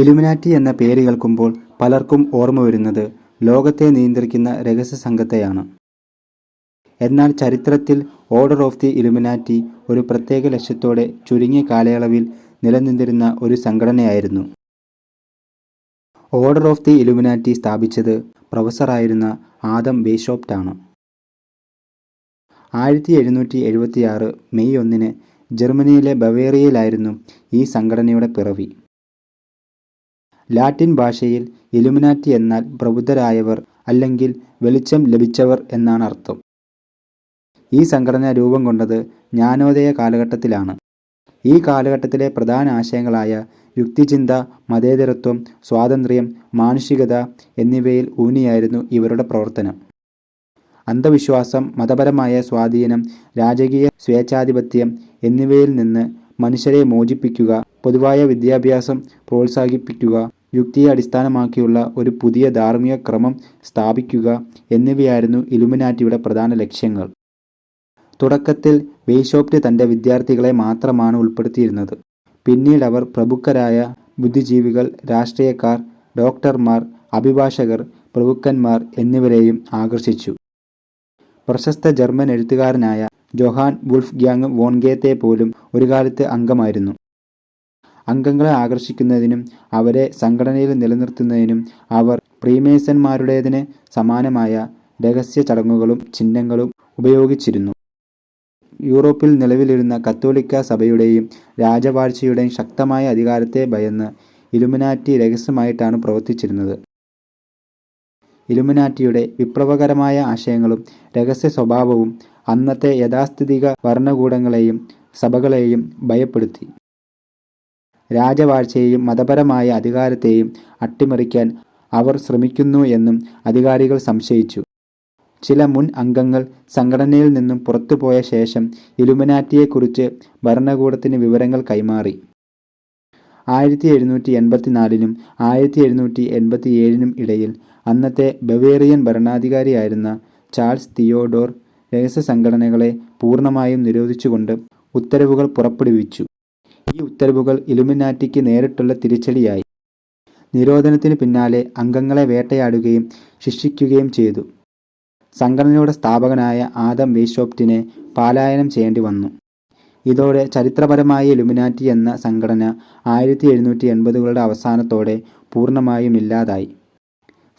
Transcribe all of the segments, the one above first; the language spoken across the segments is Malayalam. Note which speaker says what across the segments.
Speaker 1: ഇലുമിനാറ്റി എന്ന പേര് കേൾക്കുമ്പോൾ പലർക്കും ഓർമ്മ വരുന്നത് ലോകത്തെ നിയന്ത്രിക്കുന്ന രഹസ്യ സംഘത്തെയാണ്. എന്നാൽ ചരിത്രത്തിൽ ഓർഡർ ഓഫ് ദി ഇലുമിനാറ്റി ഒരു പ്രത്യേക ലക്ഷ്യത്തോടെ ചുരുങ്ങിയ കാലയളവിൽ നിലനിന്നിരുന്ന ഒരു സംഘടനയായിരുന്നു. ഓർഡർ ഓഫ് ദി ഇലുമിനാറ്റി സ്ഥാപിച്ചത് പ്രൊഫസറായിരുന്ന ആദം ബേഷോപ്റ്റാണ്. ആയിരത്തി എഴുന്നൂറ്റി എഴുപത്തിയാറ് മെയ് ഒന്നിന് ജർമ്മനിയിലെ ബവേറിയയിലായിരുന്നു ഈ സംഘടനയുടെ പിറവി. ലാറ്റിൻ ഭാഷയിൽ ഇലുമിനാറ്റി എന്നാൽ പ്രബുദ്ധരായവർ അല്ലെങ്കിൽ വെളിച്ചം ലഭിച്ചവർ എന്നാണ് അർത്ഥം. ഈ സംഘടന രൂപം കൊണ്ടത് ജ്ഞാനോദയ കാലഘട്ടത്തിലാണ്. ഈ കാലഘട്ടത്തിലെ പ്രധാന ആശയങ്ങളായ യുക്തിചിന്ത മതേതരത്വം സ്വാതന്ത്ര്യം മാനുഷികത എന്നിവയിൽ ഊന്നിയായിരുന്നു ഇവരുടെ പ്രവർത്തനം. അന്ധവിശ്വാസം മതപരമായ സ്വാധീനം രാജകീയ സ്വേച്ഛാധിപത്യം എന്നിവയിൽ നിന്ന് മനുഷ്യരെ മോചിപ്പിക്കുക പൊതുവായ വിദ്യാഭ്യാസം പ്രോത്സാഹിപ്പിക്കുക യുക്തിയെ അടിസ്ഥാനമാക്കിയുള്ള ഒരു പുതിയ ധാർമ്മിക ക്രമം സ്ഥാപിക്കുക എന്നിവയായിരുന്നു ഇലുമിനാറ്റിയുടെ പ്രധാന ലക്ഷ്യങ്ങൾ. തുടക്കത്തിൽ വെയ്ഷോപ്റ്റ് തന്റെ വിദ്യാർത്ഥികളെ മാത്രമാണ് ഉൾപ്പെടുത്തിയിരുന്നത്. പിന്നീട് അവർ പ്രമുഖരായ ബുദ്ധിജീവികൾ രാഷ്ട്രീയക്കാർ ഡോക്ടർമാർ അഭിഭാഷകർ പ്രഭുക്കന്മാർ എന്നിവരെയും ആകർഷിച്ചു. പ്രശസ്ത ജർമ്മൻ എഴുത്തുകാരനായ ജൊഹാൻ വുൾഫ് ഗ്യാങ് വോൺഗേത്തെ പോലും ഒരു കാലത്ത് അംഗമായിരുന്നു. അംഗങ്ങളെ ആകർഷിക്കുന്നതിനും അവരെ സംഘടനയിൽ നിലനിർത്തുന്നതിനും അവർ പ്രീമേസന്മാരുടേതിന് സമാനമായ രഹസ്യ ചടങ്ങുകളും ചിഹ്നങ്ങളും ഉപയോഗിച്ചിരുന്നു. യൂറോപ്പിൽ നിലവിലിരുന്ന കത്തോലിക്ക സഭയുടെയും രാജവാഴ്ചയുടെയും ശക്തമായ അധികാരത്തെ ഭയന്ന് ഇലുമിനാറ്റി രഹസ്യമായിട്ടാണ് പ്രവർത്തിച്ചിരുന്നത്. ഇലുമിനാറ്റിയുടെ വിപ്ലവകരമായ ആശയങ്ങളും രഹസ്യ സ്വഭാവവും അന്നത്തെ യഥാസ്ഥിതിക ഭരണകൂടങ്ങളെയും സഭകളെയും ഭയപ്പെടുത്തി. രാജവാഴ്ചയെയും മതപരമായ അധികാരത്തെയും അട്ടിമറിക്കാൻ അവർ ശ്രമിക്കുന്നു എന്നും അധികാരികൾ സംശയിച്ചു. ചില മുൻ അംഗങ്ങൾ സംഘടനയിൽ നിന്നും പുറത്തുപോയ ശേഷം ഇലുമിനാറ്റിയെക്കുറിച്ച് ഭരണകൂടത്തിന് വിവരങ്ങൾ കൈമാറി. ആയിരത്തി എഴുന്നൂറ്റി എൺപത്തിനാലിനും ആയിരത്തി എഴുന്നൂറ്റി എൺപത്തി ഏഴിനും ഇടയിൽ അന്നത്തെ ബവേറിയൻ ഭരണാധികാരിയായിരുന്ന ചാൾസ് തിയോഡോർ രഹസ്യ സംഘടനകളെ പൂർണമായും നിരോധിച്ചുകൊണ്ട് ഉത്തരവുകൾ പുറപ്പെടുവിച്ചു. ഈ ഉത്തരവുകൾ ഇലുമിനാറ്റിക്ക് നേരിട്ടുള്ള തിരിച്ചടിയായി. നിരോധനത്തിന് പിന്നാലെ അംഗങ്ങളെ വേട്ടയാടുകയും ശിക്ഷിക്കുകയും ചെയ്തു. സംഘടനയുടെ സ്ഥാപകനായ ആദം ബേഷോപ്റ്റിനെ പാലായനം ചെയ്യേണ്ടി വന്നു. ഇതോടെ ചരിത്രപരമായ ഇലുമിനാറ്റി എന്ന സംഘടന ആയിരത്തി എഴുന്നൂറ്റി എൺപതുകളുടെ അവസാനത്തോടെ പൂർണമായും ഇല്ലാതായി.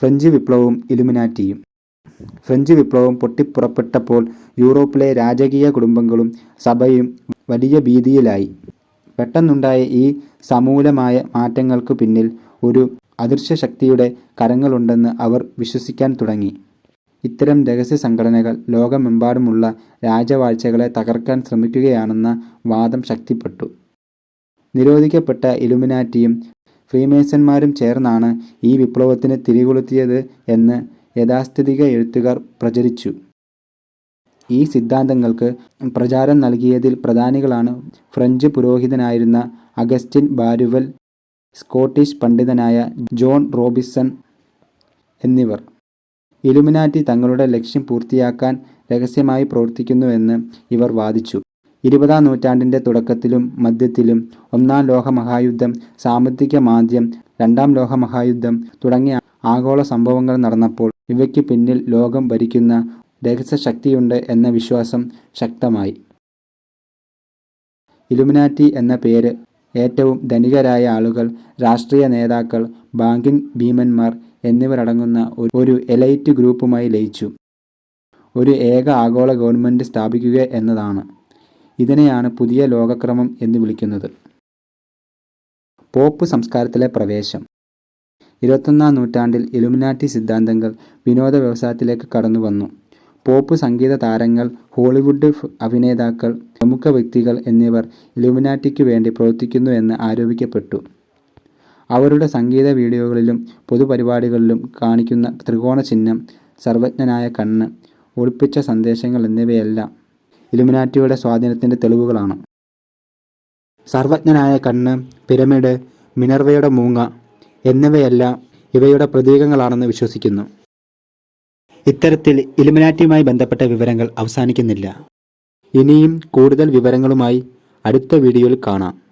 Speaker 1: ഫ്രഞ്ച് വിപ്ലവവും ഇലുമിനാറ്റിയും. ഫ്രഞ്ച് വിപ്ലവം പൊട്ടിപ്പുറപ്പെട്ടപ്പോൾ യൂറോപ്പിലെ രാജകീയ കുടുംബങ്ങളും സഭയും വലിയ ഭീതിയിലായി. പെട്ടെന്നുണ്ടായ ഈ സമൂലമായ മാറ്റങ്ങൾക്കു പിന്നിൽ ഒരു അദൃശ്യ ശക്തിയുടെ കരങ്ങളുണ്ടെന്ന് അവർ വിശ്വസിക്കാൻ തുടങ്ങി. ഇത്തരം രഹസ്യ സംഘടനകൾ ലോകമെമ്പാടുമുള്ള രാജവാഴ്ചകളെ തകർക്കാൻ ശ്രമിക്കുകയാണെന്ന വാദം ശക്തിപ്പെട്ടു. നിരോധിക്കപ്പെട്ട ഇലുമിനാറ്റിയും ഫ്രീമേസന്മാരും ചേർന്നാണ് ഈ വിപ്ലവത്തിന് തിരികൊളുത്തിയത് എന്ന് യഥാസ്ഥിതിക എഴുത്തുകാർ പ്രചരിച്ചു. ഈ സിദ്ധാന്തങ്ങൾക്ക് പ്രചാരം നൽകിയതിൽ പ്രധാനികളാണ് ഫ്രഞ്ച് പുരോഹിതനായിരുന്ന അഗസ്റ്റിൻ ബാരുവൽ സ്കോട്ടിഷ് പണ്ഡിതനായ ജോൺ റോബിസൺ എന്നിവർ. ഇലുമിനാറ്റി തങ്ങളുടെ ലക്ഷ്യം പൂർത്തിയാക്കാൻ രഹസ്യമായി പ്രവർത്തിക്കുന്നുവെന്ന് ഇവർ വാദിച്ചു. ഇരുപതാം നൂറ്റാണ്ടിന്റെ തുടക്കത്തിലും മധ്യത്തിലും ഒന്നാം ലോകമഹായുദ്ധം സാമ്പത്തിക മാന്ദ്യം രണ്ടാം ലോകമഹായുദ്ധം തുടങ്ങിയ ആഗോള സംഭവങ്ങൾ നടന്നപ്പോൾ ഇവയ്ക്ക് പിന്നിൽ ലോകം ഭരിക്കുന്ന രഹസ്യശക്തിയുണ്ട് എന്ന വിശ്വാസം ശക്തമായി. ഇലുമിനാറ്റി എന്ന പേര് ഏറ്റവും ധനികരായ ആളുകൾ രാഷ്ട്രീയ നേതാക്കൾ ബാങ്കിംഗ് ഭീമന്മാർ എന്നിവരടങ്ങുന്ന ഒരു എലൈറ്റ് ഗ്രൂപ്പുമായി ലയിച്ചു. ഒരു ഏക ആഗോള ഗവൺമെന്റ് സ്ഥാപിക്കുക എന്നതാണ്. ഇതിനെയാണ് പുതിയ ലോകക്രമം എന്ന് വിളിക്കുന്നത്. പോപ്പ് സംസ്കാരത്തിലെ പ്രവേശം. ഇരുപത്തൊന്നാം നൂറ്റാണ്ടിൽ ഇലുമിനാറ്റി സിദ്ധാന്തങ്ങൾ വിനോദ വ്യവസായത്തിലേക്ക് കടന്നു വന്നു പോപ്പ് സംഗീത താരങ്ങൾ ഹോളിവുഡ് അഭിനേതാക്കൾ പ്രമുഖ വ്യക്തികൾ എന്നിവർ ഇലുമിനാറ്റിക്ക് വേണ്ടി പ്രവർത്തിക്കുന്നു എന്ന് ആരോപിക്കപ്പെട്ടു. അവരുടെ സംഗീത വീഡിയോകളിലും പൊതുപരിപാടികളിലും കാണിക്കുന്ന ത്രികോണ ചിഹ്നം സർവജ്ഞനായ കണ്ണ് ഒളിപ്പിച്ച സന്ദേശങ്ങൾ എന്നിവയെല്ലാം ഇലുമിനാറ്റിയുടെ സ്വാധീനത്തിന്റെ തെളിവുകളാണ്. സർവജ്ഞനായ കണ്ണ് പിരമിഡ് മിനർവയുടെ മൂങ്ങ എന്നിവയെല്ലാം ഇവയുടെ പ്രതീകങ്ങളാണെന്ന് വിശ്വസിക്കുന്നു. ഇത്തരത്തിൽ ഇലുമിനാറ്റിയുമായി ബന്ധപ്പെട്ട വിവരങ്ങൾ അവസാനിക്കുന്നില്ല. ഇനിയും കൂടുതൽ വിവരങ്ങളുമായി അടുത്ത വീഡിയോയിൽ കാണാം.